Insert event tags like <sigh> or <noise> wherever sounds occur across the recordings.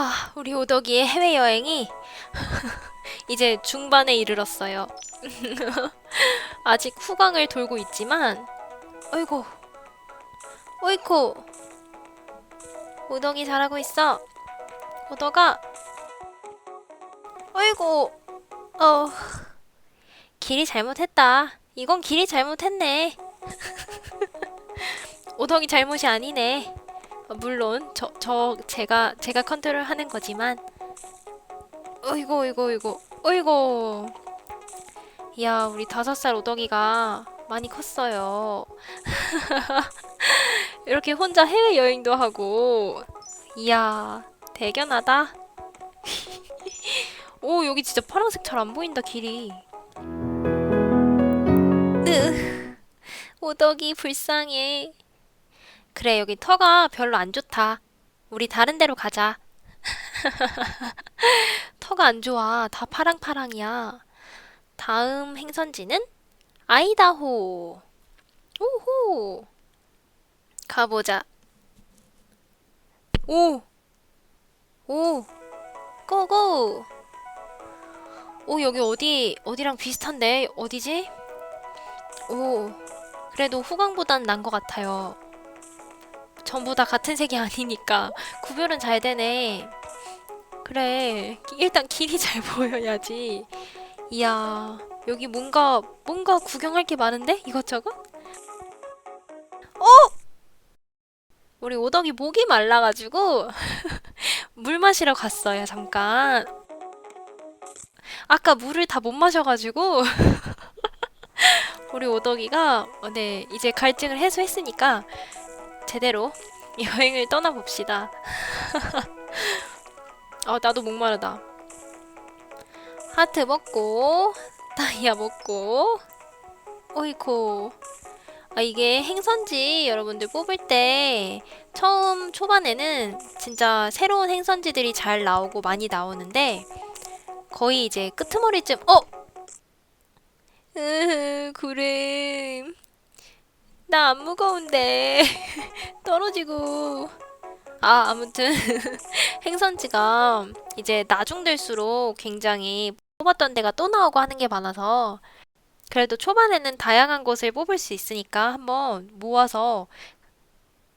아, 우리 오덕이의 해외여행이 <laughs> 이제 중반에 이르렀어요. <laughs> 아직 후광을 돌고 있지만, 어이구, 어이쿠, 오덕이 잘하고 있어. 오덕아, 어이구, 어, 길이 잘못했다. 이건 길이 잘못했네. <laughs> 오덕이 잘못이 아니네. 어, 물론 저, 저 제가 제가 컨트롤 하는 거지만. 어이구 어이구 어이구 어이구. 이야 우리 다섯 살 오덕이가 많이 컸어요. <laughs> 이렇게 혼자 해외 여행도 하고. 이야 대견하다. <laughs> 오 여기 진짜 파란색 잘 안 보인다 길이. 으 오덕이 불쌍해 그래, 여기 터가 별로 안 좋다. 우리 다른 데로 가자. <laughs> 터가 안 좋아. 다 파랑파랑이야. 다음 행선지는 아이다호. 오호. 가보자. 오. 오. 고고. 오, 여기 어디, 어디랑 비슷한데? 어디지? 오. 그래도 후광보단 난 것 같아요. 전부 다 같은 색이 아니니까 구별은 잘 되네. 그래. 일단 길이 <laughs> 잘 보여야지. 이야, 여기 뭔가 뭔가 구경할 게 많은데? 이것저것? 어! 우리 오덕이 목이 말라가지고 <laughs> 물 마시러 갔어요, 잠깐. 아까 물을 다 못 마셔가지고 <laughs> 우리 오덕이가 어, 네 이제 갈증을 해소했으니까 제대로 <laughs> 여행을 떠나봅시다. 아, <laughs> 나도 목마르다. 하트 먹고, 다이아 먹고, 어이코. 아, 이게 행선지 여러분들 뽑을 때 처음 초반에는 진짜 새로운 행선지들이 잘 나오고 많이 나오는데 거의 이제 끄트머리쯤, 어! <laughs> 으흐, 그래. 나 안 무거운데. <laughs> 떨어지고. 아 아무튼 <laughs> 행선지가 이제 나중될수록 굉장히 뽑았던 데가 또 나오고 하는 게 많아서 그래도 초반에는 다양한 곳을 뽑을 수 있으니까 한번 모아서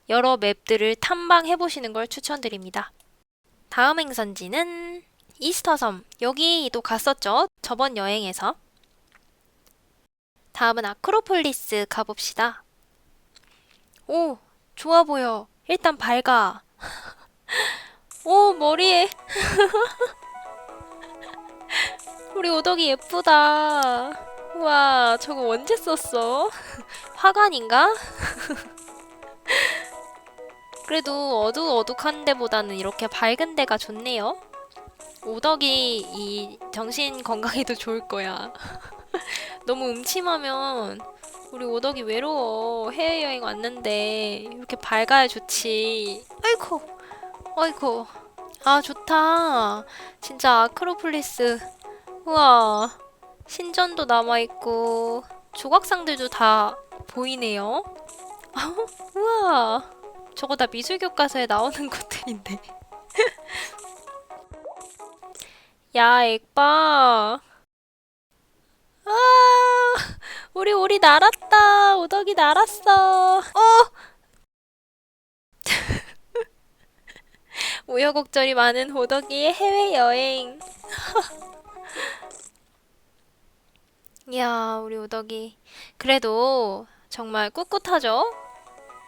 여러 맵들을 탐방해 보시는 걸 추천드립니다. 다음 행선지는 이스터섬. 여기도 갔었죠? 저번 여행에서. 다음은 아크로폴리스 가봅시다. 오, 좋아 보여. 일단 밝아. <laughs> 오, 머리에. <laughs> 우리 오덕이 예쁘다. 우와, 저거 언제 썼어? <laughs> 화관인가? 그래도 어둑어둑한 데보다는 이렇게 밝은 데가 좋네요. 오덕이 이 정신 건강에도 좋을 거야. 너무 음침하면 우리 오덕이 외로워. 해외여행 왔는데 이렇게 밝아야 좋지. 아이고, 아이고. 아 좋다. 진짜 아크로폴리스. 우와. 신전도 남아있고 조각상들도 다 보이네요. <laughs> 우와. 저거 다 미술 교과서에 나오는 <laughs> 것들인데. 야, 액바. 아, 우리 오리 날았다. 오덕이 날았어. 어! <laughs> 우여곡절이 많은 오덕이의 해외 여행. <laughs> 이야, 우리 오덕이. 그래도 정말 꿋꿋하죠?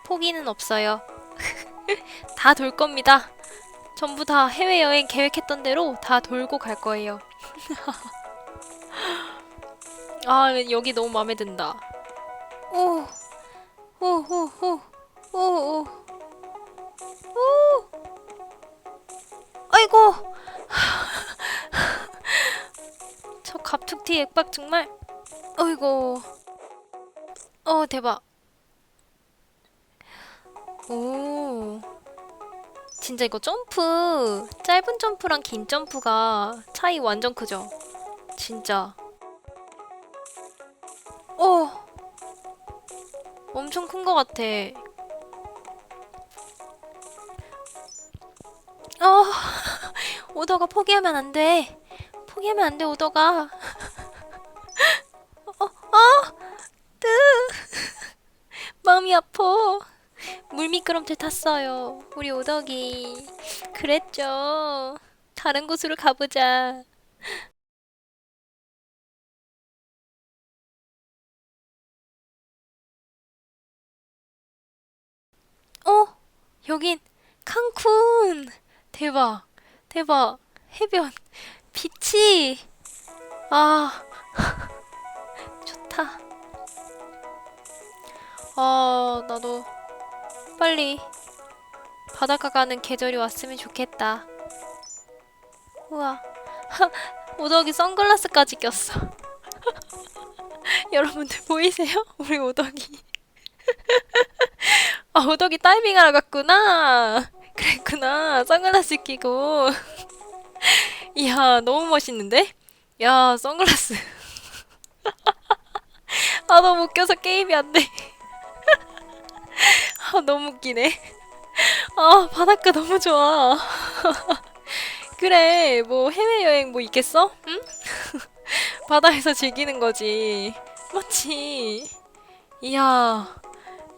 포기는 없어요. <laughs> 다 돌 겁니다. 전부 다 해외여행 계획했던 대로 다 돌고 갈 거예요. 아, 여기 너무 마음에 든다. 오, 오, 오, 오, 오, 오, 오. 아이고. <laughs> 저 갑툭튀 액박 정말. 어이고. 어, 대박. 오. 진짜 이거 점프, 짧은 점프랑 긴 점프가 차이 완전 크죠? 진짜. 오! 엄청 큰 것 같아. 어, <laughs> 오더가 포기하면 안 돼. 포기하면 안 돼, 오더가. <laughs> 어, 어, 뜨. 마음이 아파. 물 미끄럼틀 탔어요. 우리 오덕이. 그랬죠. 다른 곳으로 가보자. 여긴 칸쿤! 대박. 대박. 해변. 빛이. 아. <laughs> 좋다. 아, 나도 빨리 바닷가 가는 계절이 왔으면 좋겠다. 우와. <laughs> 오덕이 선글라스까지 꼈어. <laughs> 여러분들 보이세요? 우리 오덕이. 아, 오덕이 다이빙하러 갔구나. 그랬구나. 선글라스 끼고. <laughs> 이야, 너무 멋있는데? 야, 선글라스. <laughs> 아, 너무 웃겨서 게임이 안 돼. <laughs> 아, 너무 웃기네. 아, 바닷가 너무 좋아. 그래, 뭐 해외여행 뭐 있겠어? 응? 바다에서 즐기는 거지. 맞지? 이야,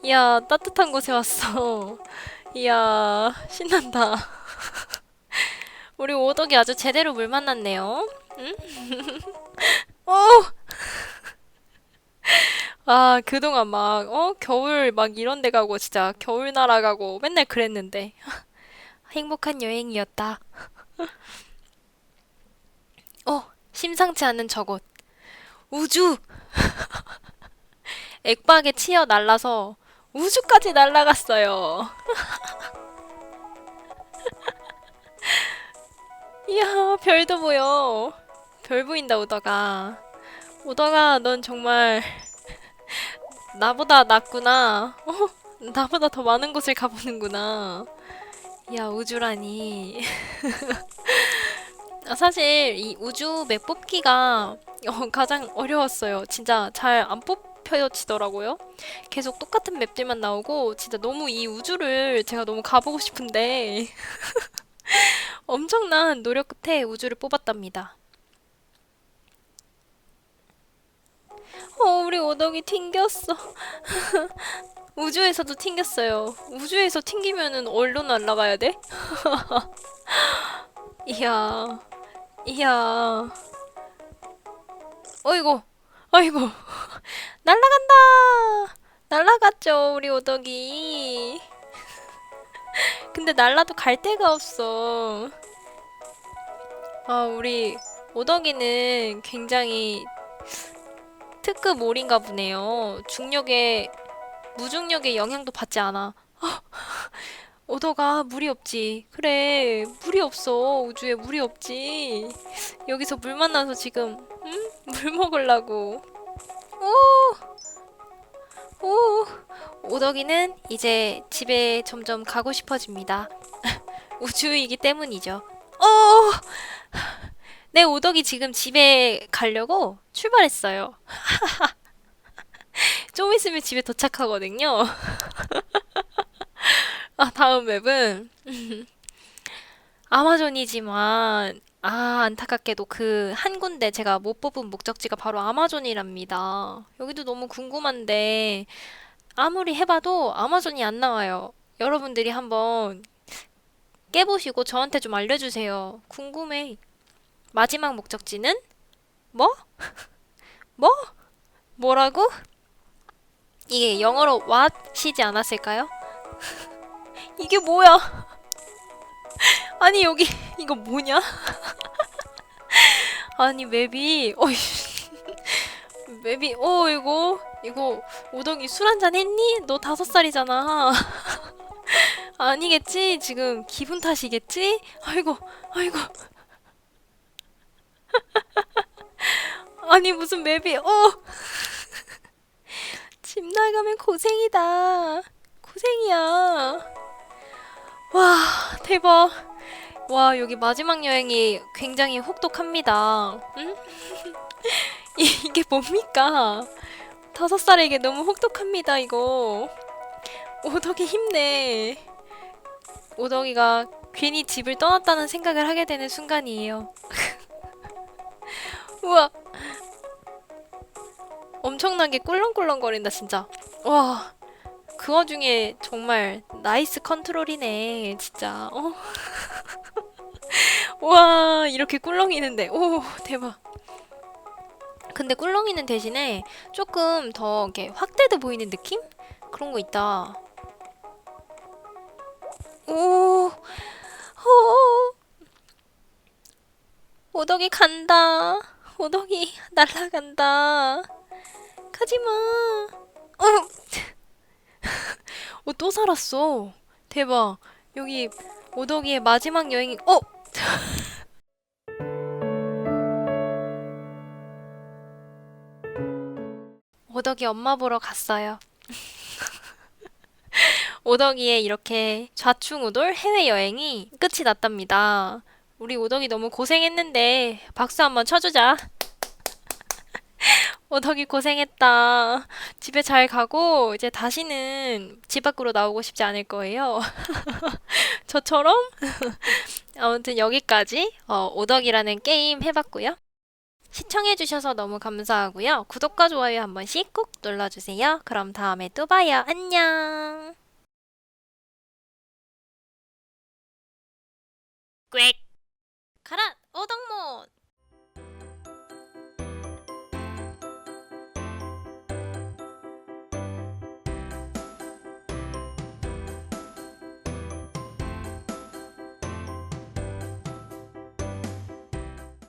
이야, 따뜻한 곳에 왔어. <laughs> 이야, 신난다. <laughs> 우리 오덕이 아주 제대로 물 만났네요. 응? <laughs> 어! 아, 그동안 막, 어, 겨울 막 이런 데 가고, 진짜 겨울 나라 가고 맨날 그랬는데. 행복한 여행이었다. 어, 심상치 않은 저곳. 우주! 액박에 치여 날라서 우주까지 날아갔어요. <laughs> 이야, 별도 보여. 별 보인다, 오더가. 오더가, 넌 정말 <laughs> 나보다 낫구나. 어? 나보다 더 많은 곳을 가보는구나. 야, 우주라니. <laughs> 아, 사실 이 우주 맵 뽑기가 어, 가장 어려웠어요. 진짜 잘 안 뽑 혀지더라고요. 계속 똑같은 맵들만 나오고 진짜 너무 이 우주를 제가 너무 가보고 싶은데 <laughs> 엄청난 노력 끝에 우주를 뽑았답니다. 어, 우리 오덕이 튕겼어. <laughs> 우주에서도 튕겼어요. 우주에서 튕기면은 어디로 날아가야 돼? <laughs> 이야, 이야. 어이구, 어이구. 날아간다! 날아갔죠, 우리 오덕이. <laughs> 근데 날라도 갈 데가 없어. 아, 우리 오덕이는 굉장히 특급 올인가 보네요. 중력에, 무중력의 영향도 받지 않아. <laughs> 오더가 물이 없지. 그래, 물이 없어. 우주에 물이 없지. 여기서 물 만나서 지금, 응? <laughs> 물 먹으려고. 오! 오! 오덕이는 이제 집에 점점 가고 싶어집니다. <laughs> 우주이기 때문이죠. 어! 내 오덕이 지금 집에 가려고 출발했어요. <laughs> 좀 있으면 집에 도착하거든요. <laughs> 아, 다음 맵은 아마존이지만 아, 안타깝게도 그 한 군데 제가 못 뽑은 목적지가 바로 아마존이랍니다. 여기도 너무 궁금한데 아무리 해봐도 아마존이 안 나와요. 여러분들이 한번 깨보시고 저한테 좀 알려주세요. 궁금해. 마지막 목적지는 뭐? <laughs> 뭐? 뭐라고? 이게 영어로 what이지 않았을까요? <laughs> 이게 뭐야? <laughs> 아니 여기 이거 뭐냐? 아니 맵이 <laughs> 어이 맵이 어 이거 이거 오덕이 술 한잔 했니? 너 다섯 살이잖아. <laughs> 아니겠지? 지금 기분 탓이겠지? 아이고 아이고 <laughs> 아니 무슨 맵이 어 집 나가면 고생이다. 고생이야. 와, 대박. 와, 여기 마지막 여행이 굉장히 혹독합니다. 응? <laughs> 이- 이게 뭡니까? 다섯 살에게 너무 혹독합니다, 이거. 오덕이 힘내. 오덕이가 괜히 집을 떠났다는 생각을 하게 되는 순간이에요. <laughs> 우와. 엄청나게 꿀렁꿀렁거린다, 진짜. 와. 그 와중에 정말 나이스 컨트롤이네, 진짜. 어. 와, 이렇게 꿀렁이는데. 오, 대박. 근데 꿀렁이는 대신에 조금 더 이렇게 확대돼 보이는 느낌? 그런 거 있다. 오, 오, 오덕이 간다. 오덕이 날아간다. 가지마. 어, <laughs> 어, 또 살았어. 대박. 여기 오덕이의 마지막 여행이, 어! <laughs> 오덕이 엄마 보러 갔어요. <laughs> 오덕이의 이렇게 좌충우돌 해외여행이 끝이 났답니다. 우리 오덕이 너무 고생했는데 박수 한번 쳐주자. <laughs> 오덕이 고생했다. 집에 잘 가고 이제 다시는 집 밖으로 나오고 싶지 않을 거예요. 저처럼? 아무튼 여기까지 어, 오덕이라는 게임 해봤고요. 시청해주셔서 너무 감사하고요. 구독과 좋아요 한 번씩 꼭 눌러주세요. 그럼 다음에 또 봐요. 안녕. 꽥. 가라, 오덕몬.